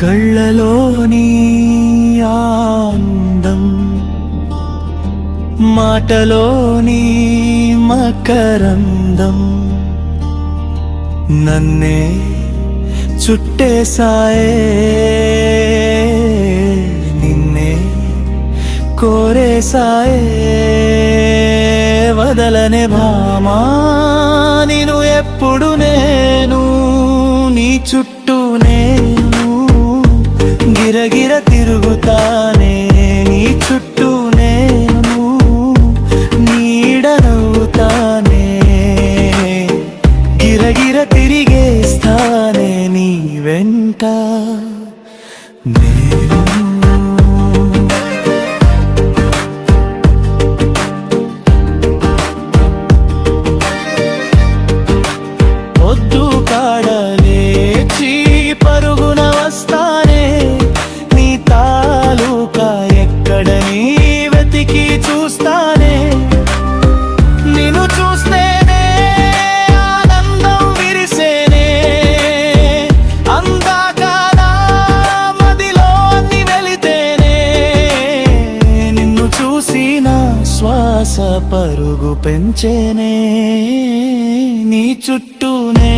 కళ్ళలోని ఆందం మాటలోని మకరందం. నన్నే చుట్టేసాయే నిన్నే కోరేసాయే వదలనే భామా నేను ఎప్పుడు నేను నీ చుట్టూనే తిరుగుతానే నీ చుట్టూ నేను నీడనవుతానే గిరగిర తిరిగేస్తానే నీ వెంట. నేను నిన్ను నా శ్వాస పరుగు పెంచేనే నీ చుట్టూనే